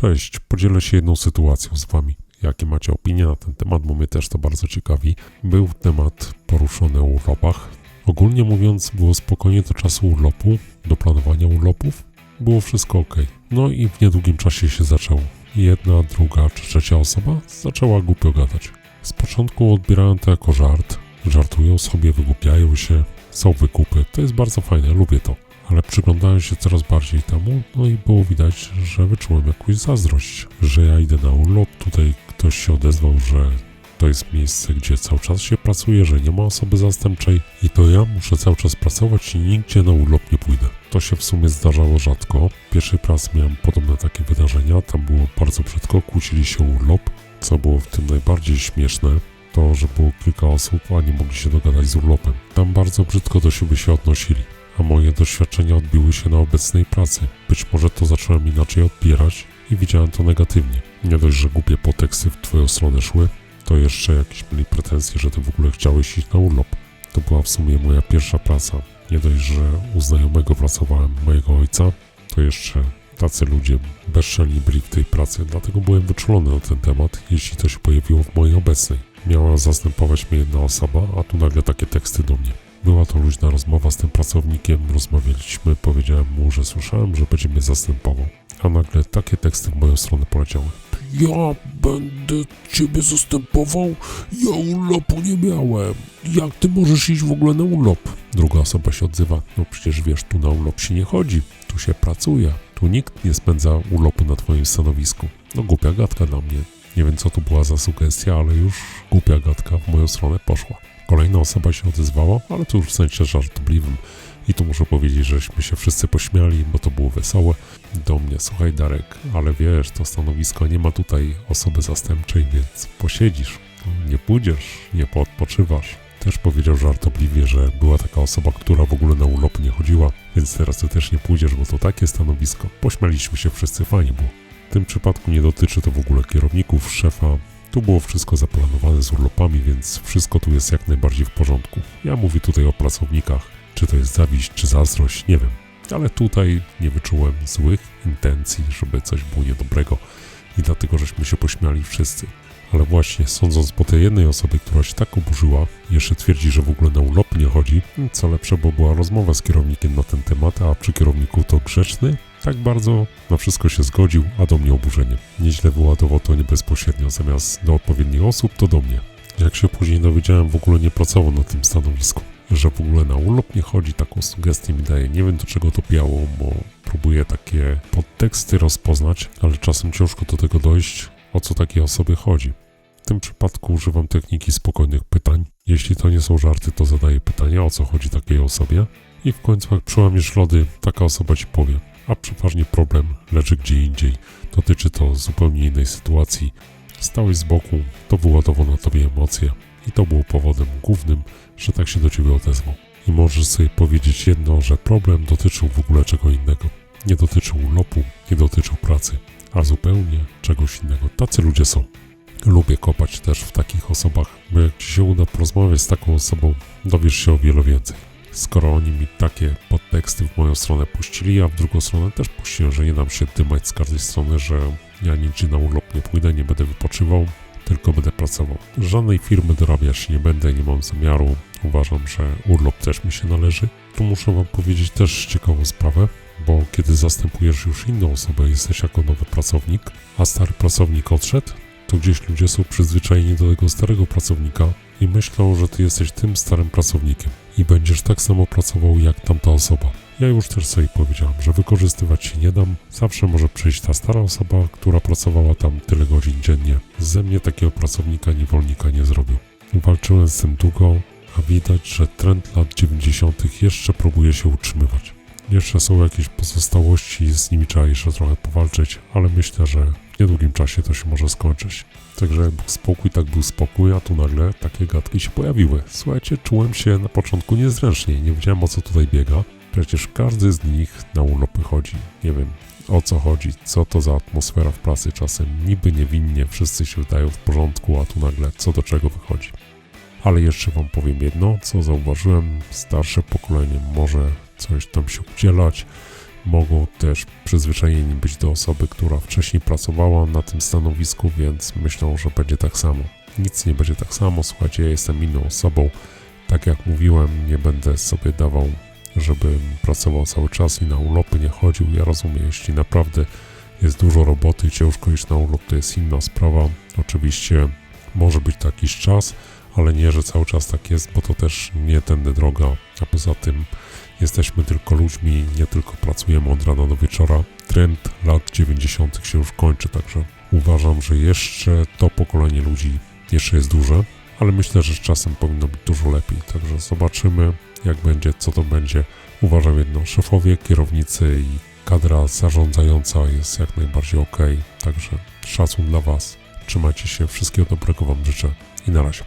Cześć, podzielę się jedną sytuacją z Wami. Jakie macie opinie na ten temat, bo mnie też to bardzo ciekawi. Był temat poruszony o urlopach. Ogólnie mówiąc, było spokojnie do czasu urlopu, do planowania urlopów. Było wszystko ok. No i w niedługim czasie się zaczęło. Jedna, druga czy trzecia osoba zaczęła głupio gadać. Z początku odbierałem to jako żart. Żartują sobie, wygłupiają się, są wykupy. To jest bardzo fajne, lubię to ale przyglądałem się coraz bardziej temu, no i było widać, że wyczułem jakąś zazdrość, że ja idę na urlop, tutaj ktoś się odezwał, że to jest miejsce, gdzie cały czas się pracuje, że nie ma osoby zastępczej i to ja muszę cały czas pracować i nigdzie na urlop nie pójdę. To się w sumie zdarzało rzadko. Pierwszy raz miałem podobne takie wydarzenia, tam było bardzo brzydko, kłócili się urlop, co było w tym najbardziej śmieszne. To, że było kilka osób, a nie mogli się dogadać z urlopem. Tam bardzo brzydko do siebie się odnosili a moje doświadczenia odbiły się na obecnej pracy. Być może to zacząłem inaczej odbierać i widziałem to negatywnie. Nie dość, że głupie poteksty w twoją stronę szły, to jeszcze jakieś mieli pretensje, że ty w ogóle chciałeś iść na urlop. To była w sumie moja pierwsza praca. Nie dość, że u znajomego pracowałem mojego ojca, to jeszcze tacy ludzie bezczelni byli w tej pracy, dlatego byłem wyczulony na ten temat, jeśli to się pojawiło w mojej obecnej. Miała zastępować mnie jedna osoba, a tu nagle takie teksty do mnie. Była to luźna rozmowa z tym pracownikiem, rozmawialiśmy, powiedziałem mu, że słyszałem, że będzie mnie zastępował. A nagle takie teksty w moją stronę poleciały. Ja będę ciebie zastępował? Ja urlopu nie miałem. Jak ty możesz iść w ogóle na urlop? Druga osoba się odzywa. No przecież wiesz, tu na urlop się nie chodzi. Tu się pracuje. Tu nikt nie spędza urlopu na twoim stanowisku. No głupia gadka dla mnie. Nie wiem co to była za sugestia, ale już głupia gadka w moją stronę poszła. Kolejna osoba się odezwała, ale to już w sensie żartobliwym. I tu muszę powiedzieć, żeśmy się wszyscy pośmiali, bo to było wesołe. Do mnie, słuchaj Darek, ale wiesz, to stanowisko nie ma tutaj osoby zastępczej, więc posiedzisz, nie pójdziesz, nie poodpoczywasz. Też powiedział żartobliwie, że była taka osoba, która w ogóle na urlop nie chodziła, więc teraz ty też nie pójdziesz, bo to takie stanowisko. Pośmialiśmy się wszyscy, fajnie było. W tym przypadku nie dotyczy to w ogóle kierowników, szefa, tu było wszystko zaplanowane z urlopami, więc wszystko tu jest jak najbardziej w porządku. Ja mówię tutaj o pracownikach, czy to jest zawiść, czy zazdrość, nie wiem. Ale tutaj nie wyczułem złych intencji, żeby coś było niedobrego i dlatego żeśmy się pośmiali wszyscy. Ale właśnie, sądząc po tej jednej osobie, która się tak oburzyła, jeszcze twierdzi, że w ogóle na urlop nie chodzi, co lepsze, bo była rozmowa z kierownikiem na ten temat, a przy kierowniku to grzeczny, tak bardzo na wszystko się zgodził, a do mnie oburzenie. Nieźle wyładował to nie bezpośrednio, zamiast do odpowiednich osób, to do mnie. Jak się później dowiedziałem, w ogóle nie pracował na tym stanowisku. Że w ogóle na urlop nie chodzi, taką sugestię mi daje. Nie wiem do czego to piało, bo próbuję takie podteksty rozpoznać, ale czasem ciężko do tego dojść, o co takiej osobie chodzi. W tym przypadku używam techniki spokojnych pytań. Jeśli to nie są żarty, to zadaję pytania, o co chodzi takiej osobie. I w końcu, jak przełamiesz lody, taka osoba ci powie a przeważnie problem leży gdzie indziej. Dotyczy to zupełnie innej sytuacji. Stałeś z boku, to wyładował na tobie emocje i to było powodem głównym, że tak się do ciebie odezwał. I możesz sobie powiedzieć jedno, że problem dotyczył w ogóle czego innego. Nie dotyczył urlopu, nie dotyczył pracy, a zupełnie czegoś innego. Tacy ludzie są. Lubię kopać też w takich osobach, bo jak ci się uda porozmawiać z taką osobą, dowiesz się o wiele więcej skoro oni mi takie podteksty w moją stronę puścili, a w drugą stronę też puściłem, że nie dam się dymać z każdej strony, że ja nigdzie na urlop nie pójdę, nie będę wypoczywał, tylko będę pracował. Żadnej firmy dorabiać nie będę, nie mam zamiaru. Uważam, że urlop też mi się należy. Tu muszę wam powiedzieć też ciekawą sprawę, bo kiedy zastępujesz już inną osobę, jesteś jako nowy pracownik, a stary pracownik odszedł, to gdzieś ludzie są przyzwyczajeni do tego starego pracownika i myślą, że ty jesteś tym starym pracownikiem i będziesz tak samo pracował jak tamta osoba. Ja już też sobie powiedziałem, że wykorzystywać się nie dam. Zawsze może przyjść ta stara osoba, która pracowała tam tyle godzin dziennie. Ze mnie takiego pracownika niewolnika nie zrobił. Walczyłem z tym długo, a widać, że trend lat 90. jeszcze próbuje się utrzymywać. Jeszcze są jakieś pozostałości z nimi trzeba jeszcze trochę powalczyć, ale myślę, że w niedługim czasie to się może skończyć. Także jak był spokój, tak był spokój, a tu nagle takie gadki się pojawiły. Słuchajcie, czułem się na początku niezręcznie, nie wiedziałem o co tutaj biega. Przecież każdy z nich na urlopy chodzi. Nie wiem o co chodzi, co to za atmosfera w pracy czasem. Niby niewinnie wszyscy się wydają w porządku, a tu nagle co do czego wychodzi. Ale jeszcze wam powiem jedno, co zauważyłem. Starsze pokolenie może coś tam się udzielać, mogą też przyzwyczajeni być do osoby, która wcześniej pracowała na tym stanowisku, więc myślą, że będzie tak samo. Nic nie będzie tak samo, słuchajcie, ja jestem inną osobą. Tak jak mówiłem, nie będę sobie dawał, żebym pracował cały czas i na urlopy nie chodził. Ja rozumiem, jeśli naprawdę jest dużo roboty i ciężko iść na urlop, to jest inna sprawa. Oczywiście może być to jakiś czas, ale nie, że cały czas tak jest, bo to też nie tędy droga. A poza tym jesteśmy tylko ludźmi, nie tylko pracujemy od rana do wieczora. Trend lat 90. się już kończy, także uważam, że jeszcze to pokolenie ludzi jeszcze jest duże, ale myślę, że z czasem powinno być dużo lepiej. Także zobaczymy, jak będzie, co to będzie. Uważam jedno, szefowie, kierownicy i kadra zarządzająca jest jak najbardziej ok. Także szacun dla Was. Trzymajcie się, wszystkiego dobrego Wam życzę i na razie.